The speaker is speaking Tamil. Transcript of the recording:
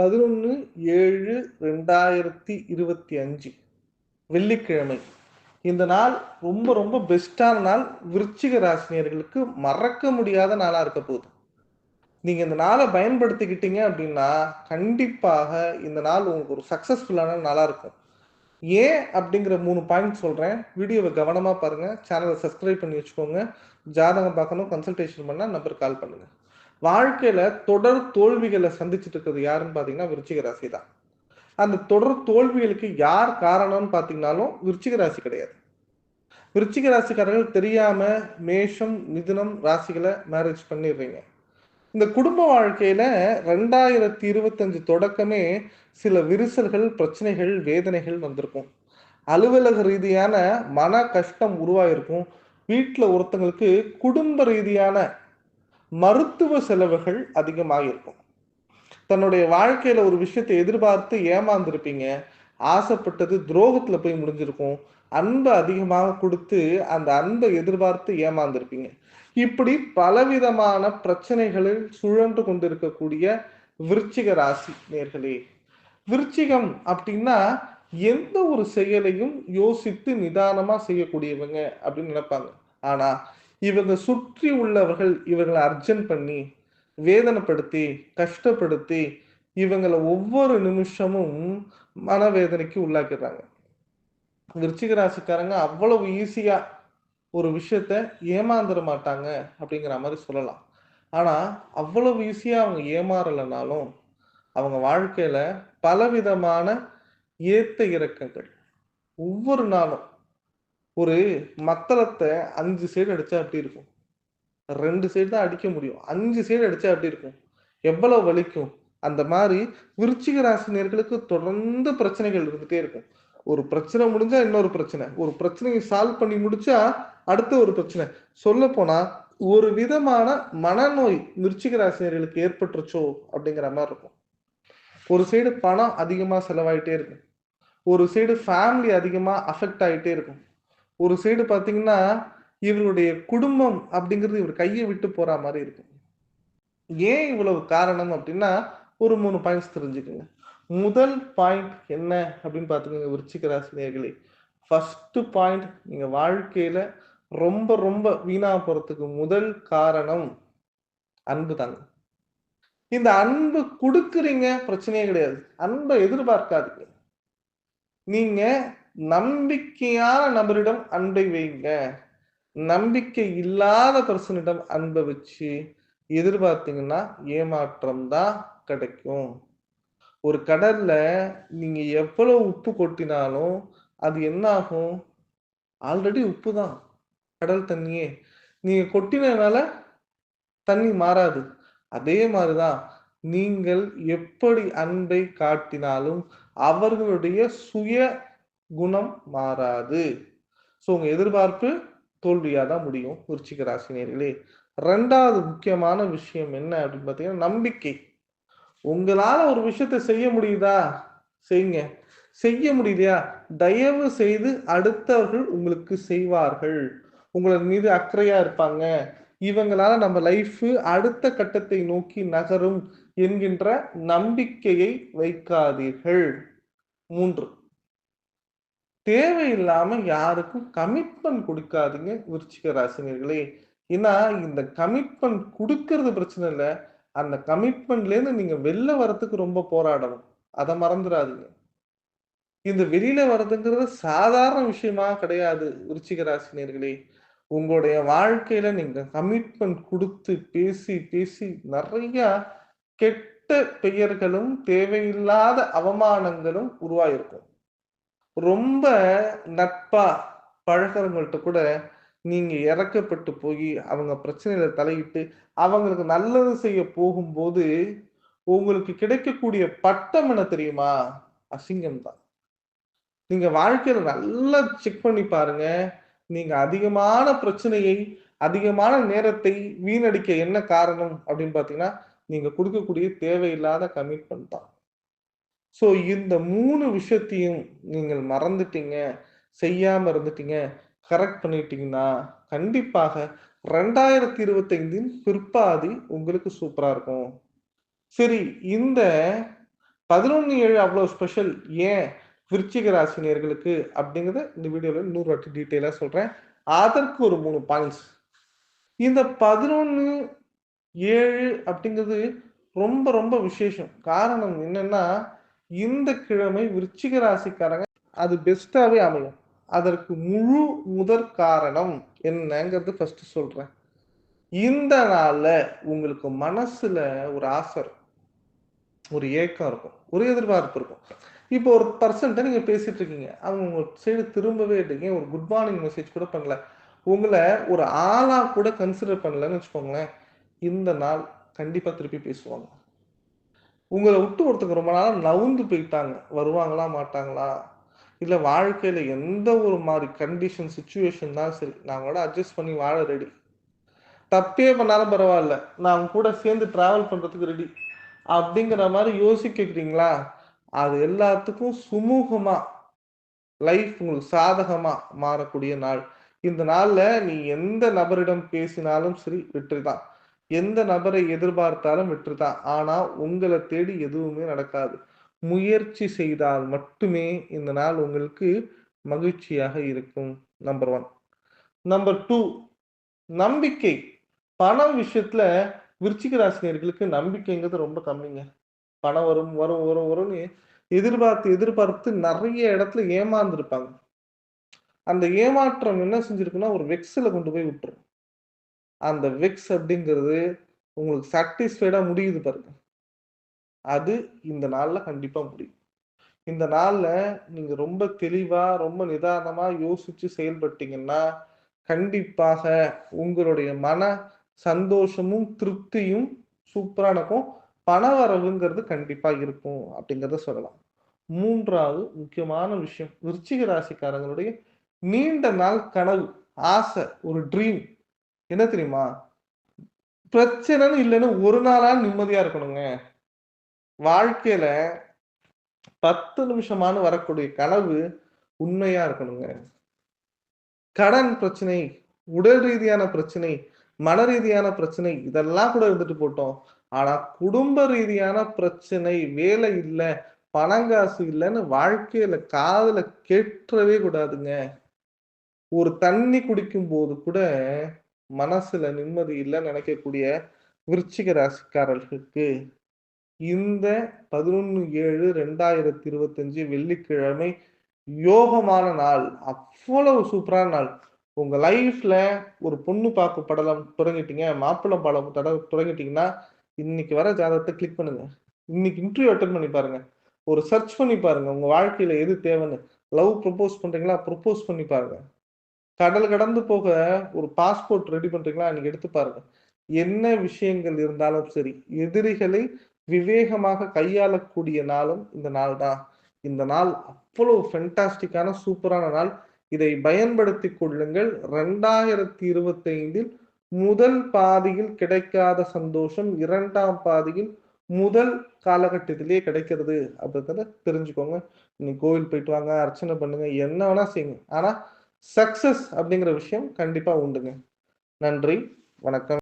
பதினொன்று ஏழு ரெண்டாயிரத்தி இருபத்தி அஞ்சு. வெள்ளிக்கிழமை. இந்த நாள் ரொம்ப ரொம்ப பெஸ்டான நாள். விருச்சிக ராசினியர்களுக்கு மறக்க முடியாத நாளாக இருக்க போகுது. நீங்கள் இந்த நாளை பயன்படுத்திக்கிட்டீங்க அப்படின்னா கண்டிப்பாக இந்த நாள் உங்களுக்கு ஒரு சக்ஸஸ்ஃபுல்லான நாளாக இருக்கும். ஏன் அப்படிங்கிற மூணு பாயிண்ட் சொல்கிறேன் வீடியோவை கவனமாக பாருங்கள் சேனலை சப்ஸ்கிரைப் பண்ணி வச்சுக்கோங்க. ஜாதகம் பார்க்கணும் கன்சல்டேஷன் பண்ணால் நம்பர் கால் பண்ணுங்கள் வாழ்க்கையில் தொடர் தோல்விகளை சந்திச்சுட்டு இருக்கிறது யாருன்னு பார்த்தீங்கன்னா விருச்சிக ராசி தான் அந்த தொடர் தோல்விகளுக்கு யார் காரணம்னு பாத்தீங்கன்னாலும் விருச்சிக ராசி கிடையாது. விருச்சிக ராசிக்காரர்கள் தெரியாம மேஷம் மிதுனம் ராசிகளை மேரேஜ் பண்ணிடுறீங்க. இந்த குடும்ப வாழ்க்கையில ரெண்டாயிரத்தி இருபத்தஞ்சு தொடக்கமே சில விரிசல்கள் பிரச்சனைகள் வேதனைகள் வந்திருக்கும். அலுவலக ரீதியான மன கஷ்டம் உருவாயிருக்கும். வீட்டில் ஒருத்தங்களுக்கு குடும்ப ரீதியான மருத்துவ செலவுகள் அதிகமாக இருக்கும் தன்னுடைய வாழ்க்கையில ஒரு விஷயத்தை எதிர்பார்த்து ஏமாந்துருப்பீங்க. ஆசைப்பட்டது துரோகத்துல போய் முடிஞ்சிருக்கும். அன்பை அதிகமாக கொடுத்து அந்த அன்பை எதிர்பார்த்து ஏமாந்துருப்பீங்க. இப்படி பலவிதமான பிரச்சனைகளில் சுழன்று கொண்டிருக்கக்கூடிய விருச்சிக ராசி நேர்களே விருச்சிகம் அப்படின்னா எந்த ஒரு செயலையும் யோசித்து நிதானமா செய்யக்கூடியவங்க அப்படின்னு நினைப்பாங்க. ஆனா இவங்க சுற்றி உள்ளவர்கள் இவங்களை அர்ஜென்ட் பண்ணி வேதனைப்படுத்தி கஷ்டப்படுத்தி இவங்களை ஒவ்வொரு நிமிஷமும் மனவேதனைக்கு உள்ளாக்கிடுறாங்க. விருச்சிக ராசிக்காரங்க அவ்வளவு ஈஸியா ஒரு விஷயத்த ஏமாந்துட மாட்டாங்க அப்படிங்கிற மாதிரி சொல்லலாம். ஆனா அவ்வளவு ஈஸியா அவங்க ஏமாறலைனாலும் அவங்க வாழ்க்கையில பலவிதமான ஏத்த இறக்கங்கள் ஒவ்வொரு நாளும் ஒரு மத்தளத்தை அஞ்சு சைடு அடிச்சா அப்படி இருக்கும்? ரெண்டு சைடு தான் அடிக்க முடியும். அஞ்சு சைடு அடிச்சா அப்படி இருக்கும்? எவ்வளவு வலிக்கும்? அந்த மாதிரி விருச்சிக ராசினியர்களுக்கு தொடர்ந்து பிரச்சனைகள் இருந்துட்டே இருக்கும். ஒரு பிரச்சனை முடிஞ்சா இன்னொரு பிரச்சனை. ஒரு பிரச்சனையை சால்வ் பண்ணி முடிச்சா அடுத்த ஒரு பிரச்சனை. சொல்ல போனா ஒரு விதமான மனநோய் விருச்சிக ராசினியர்களுக்கு ஏற்பட்டுருச்சோ அப்படிங்கிற மாதிரி இருக்கும். ஒரு சைடு பணம் அதிகமா செலவாயிட்டே இருக்கும். ஒரு சைடு ஃபேமிலி அதிகமா அஃபெக்ட் ஆகிட்டே இருக்கும். ஒரு சைடு பார்த்தீங்கன்னா இவருடைய குடும்பம் அப்படிங்கிறது இவர் கையை விட்டு போற மாதிரி இருக்கும். ஏன் இவ்வளவு காரணம் அப்படின்னா ஒரு மூணு பாயிண்ட்ஸ் தெரிஞ்சுக்கோங்க. முதல் பாயிண்ட் என்ன அப்படின்னு பார்த்துக்கோங்க விருச்சிக ராசினியர்களே ஃபர்ஸ்ட் பாயிண்ட் நீங்க வாழ்க்கையில ரொம்ப ரொம்ப வீணா போறதுக்கு முதல் காரணம் அன்பு தாங்க இந்த அன்பு கொடுக்குறீங்க பிரச்சனையே கிடையாது. அன்பை எதிர்பார்க்காதீங்க. நீங்க நம்பிக்கையான நபரிடம் அன்பை வைங்க. நம்பிக்கை இல்லாத பர்சனிடம் அன்பை வச்சு எதிர்பார்த்தீங்கன்னா ஏமாற்றம் தான் கிடைக்கும். ஒரு கடல்ல நீங்க எவ்வளவு உப்பு கொட்டினாலும் அது என்ன ஆகும் ஆல்ரெடி உப்பு தான். கடல் தண்ணியே. நீங்க கொட்டினால தண்ணி மாறாது. அதே மாதிரிதான் நீங்கள் எப்படி அன்பை காட்டினாலும் அவர்களுடைய சுய குணம் மாறாது. ஸோ உங்க எதிர்பார்ப்பு தோல்வியாக தான் முடியும் விருச்சிக ராசினியர்களே ரெண்டாவது முக்கியமான விஷயம் என்ன அப்படின்னு பார்த்தீங்கன்னா நம்பிக்கை. உங்களால ஒரு விஷயத்த செய்ய முடியுதா? செய்யுங்க. செய்ய முடியலையா? தயவு செய்து அடுத்தவர்கள் உங்களுக்கு செய்வார்கள். உங்களது மீது அக்கறையா இருப்பாங்க. இவங்களால நம்ம லைஃப் அடுத்த கட்டத்தை நோக்கி நகரும் என்கின்ற நம்பிக்கையை வைக்காதீர்கள். மூன்று தேவையில்லாம யாருக்கும் கமிட்மெண்ட் கொடுக்காதீங்க விருச்சிக ராசினியர்களே. ஏன்னா இந்த கமிட்மெண்ட் கொடுக்கறது பிரச்சனை இல்லை. அந்த கமிட்மெண்ட்ல இருந்து நீங்க வெளில வரத்துக்கு ரொம்ப போராடணும். அதை மறந்துடாதீங்க. இந்த வெளியில வர்றதுங்கிறது சாதாரண விஷயமா கிடையாது விருச்சிக ராசினியர்களே. உங்களுடைய வாழ்க்கையில நீங்க கமிட்மெண்ட் கொடுத்து பேசி பேசி நிறைய கெட்ட பெயர்களும் தேவையில்லாத அவமானங்களும் உருவாயிருக்கும். ரொம்ப நட்பா பழகிறவங்கள்ட்ட கூட நீங்க இறக்கப்பட்டு போய் அவங்க பிரச்சனையில தலையிட்டு அவங்களுக்கு நல்லது செய்ய போகும்போது உங்களுக்கு கிடைக்கக்கூடிய பட்டம் என்ன தெரியுமா? அசிங்கம் தான். நீங்க வாழ்க்கையில நல்லா செக் பண்ணி பாருங்க. நீங்க அதிகமான பிரச்சனையை அதிகமான நேரத்தை வீணடிக்க என்ன காரணம் அப்படின்னு பாத்தீங்கன்னா நீங்க கொடுக்கக்கூடிய தேவையில்லாத கமிட்மெண்ட் தான். ஸோ இந்த மூணு விஷயத்தையும் நீங்கள் மறந்துட்டீங்க செய்யாம இருந்துட்டீங்க கரெக்ட் பண்ணிட்டீங்கன்னா கண்டிப்பாக ரெண்டாயிரத்தி இருபத்தைந்தின் பிற்பாதி உங்களுக்கு சூப்பரா இருக்கும். சரி இந்த பதினொன்று ஏழு அவ்வளோ ஸ்பெஷல் ஏன் விருச்சிக ராசினியர்களுக்கு அப்படிங்கிறத இந்த வீடியோவில் இன்னொரு வாட்டி டீட்டெயிலாக சொல்கிறேன் அதற்கு ஒரு மூணு பாயிண்ட்ஸ் இந்த பதினொன்று ஏழு அப்படிங்கிறது ரொம்ப ரொம்ப விசேஷம். காரணம் என்னன்னா இந்த கிழமை விருச்சிக ராசிக்காரங்க அது பெஸ்டாவே அமையும். அதற்கு முழு முதற் காரணம் என்னங்கிறது ஃபர்ஸ்ட் சொல்றேன். இந்த நாள்ல உங்களுக்கு மனசுல ஒரு ஆசை இருக்கும். ஒரு ஏக்கம் இருக்கும். ஒரு எதிர்பார்ப்பு இருக்கும். இப்போ ஒரு பர்சன்ட்ட நீங்க பேசிட்டு இருக்கீங்க. அவங்க உங்க சைடு திரும்பவே இல்லைங்க. ஒரு குட் மார்னிங் மெசேஜ் கூட பண்ணல. உங்களை ஒரு ஆளா கூட கன்சிடர் பண்ணலன்னு வச்சுக்கோங்களேன். இந்த நாள் கண்டிப்பா திருப்பி பேசுவாங்க. உங்களை விட்டு ஒருத்தங்க ரொம்ப நாளாக நவுந்து போயிட்டாங்க. வருவாங்களா மாட்டாங்களா? இல்லை வாழ்க்கையில் எந்த ஒரு மாதிரி கண்டிஷன் சுச்சுவேஷன் தான் சரி. நான் கூட அட்ஜஸ்ட் பண்ணி வாழ ரெடி தப்பே பண்ணாலும் பரவாயில்ல. நான் கூட சேர்ந்து ட்ராவல் பண்ணுறதுக்கு ரெடி அப்படிங்கிற மாதிரி யோசிக்கிறீங்களா? அது எல்லாத்துக்கும் சுமூகமாக லைஃப் உங்களுக்கு சாதகமாக மாறக்கூடிய நாள். இந்த நாளில் நீ எந்த நபரிடம் பேசினாலும் சரி வெற்றி தான் எந்த நபரை எதிர்பார்த்தாலும் வெற்றி தான் ஆனா உங்களை தேடி எதுவுமே நடக்காது. முயற்சி செய்தால் மட்டுமே இந்த நாள் உங்களுக்கு மகிழ்ச்சியாக இருக்கும் நம்பர் ஒன் நம்பர் டூ நம்பிக்கை. பணம் விஷயத்துல விருச்சிக ராசினியர்களுக்கு நம்பிக்கைங்கிறது ரொம்ப கம்மிங்க. பணம் வரும் வரும் வரும் வரும்னு எதிர்பார்த்து எதிர்பார்த்து நிறைய இடத்துல ஏமாந்துருப்பாங்க. அந்த ஏமாற்றம் என்ன செஞ்சிருக்குன்னா ஒரு வெக்ஸில் கொண்டு போய் விட்டுரும். அந்த வெக்ஸ் அப்படிங்கிறது உங்களுக்கு சாட்டிஸ்ஃபைடாக முடியுது பாருங்க. அது இந்த நாளில் கண்டிப்பாக முடியும். இந்த நாளில் நீங்கள் ரொம்ப தெளிவாக ரொம்ப நிதானமாக யோசித்து செயல்பட்டீங்கன்னா கண்டிப்பாக உங்களுடைய மன சந்தோஷமும் திருப்தியும் சூப்பராக இருக்கும் பணவரவுங்கிறது வரவுங்கிறது இருக்கும் அப்படிங்கிறத சொல்லலாம். மூன்றாவது முக்கியமான விஷயம் விருச்சிக ராசிக்காரங்களுடைய நீண்ட நாள் கனவு ஆசை ஒரு ட்ரீம் என்ன தெரியுமா? பிரச்சனைன்னு இல்லைன்னு ஒரு நாளா நிம்மதியா இருக்கணுங்க. வாழ்க்கையில பத்து நிமிஷமானு வரக்கூடிய கனவு உண்மையா இருக்கணுங்க. கடன் பிரச்சனை உடல் ரீதியான பிரச்சனை மன ரீதியான பிரச்சனை இதெல்லாம் கூட இருந்துட்டு போட்டோம். ஆனா குடும்ப ரீதியான பிரச்சனை வேலை இல்லை பணங்காசு இல்லைன்னு வாழ்க்கையில காதல கேட்டவே கூடாதுங்க. ஒரு தண்ணி குடிக்கும் போது கூட மனசுல நிம்மதி இல்லைன்னு நினைக்கக்கூடிய விருச்சிக ராசிக்காரர்களுக்கு இந்த பதினொன்னு ஏழு ரெண்டாயிரத்தி இருபத்தஞ்சு வெள்ளிக்கிழமை யோகமான நாள். அவ்வளவு சூப்பரான நாள். உங்க லைஃப்ல ஒரு பொண்ணு பார்க்க படலம் தொடங்கிட்டீங்க மாப்பிள்ளை படம் தட தொடங்கிட்டீங்கன்னா இன்னைக்கு வர ஜாதகத்தை கிளிக் பண்ணுங்க. இன்னைக்கு இன்டர்வியூ அட்டன் பண்ணி பாருங்க. ஒரு சர்ச் பண்ணி பாருங்க. உங்க வாழ்க்கையில எது தேவைன்னு. லவ் ப்ரொபோஸ் பண்றீங்களா? ப்ரொபோஸ் பண்ணி பாருங்க. கடல் கடந்து போக ஒரு பாஸ்போர்ட் ரெடி பண்றீங்களா? அன்னைக்கு எடுத்து பாருங்க. என்ன விஷயங்கள் இருந்தாலும் சரி எதிரிகளை விவேகமாக கையாளக்கூடிய நாளும் இந்த நாள் தான். இந்த நாள் அவ்வளவு ஃபென்டாஸ்டிக்கான சூப்பரான நாள். இதை பயன்படுத்தி கொள்ளுங்கள். ரெண்டாயிரத்தி இருபத்தி ஐந்தில் முதல் பாதியில் கிடைக்காத சந்தோஷம் இரண்டாம் பாதியில் முதல் காலகட்டத்திலேயே கிடைக்கிறது. அப்படின்றத தெரிஞ்சுக்கோங்க. நீ கோவில் போயிட்டு வாங்க அர்ச்சனை பண்ணுங்க என்ன வேணா செய்யுங்க. ஆனா சக்சஸ் அப்படிங்கிற விஷயம் கண்டிப்பா உண்டுங்க. நன்றி வணக்கம்.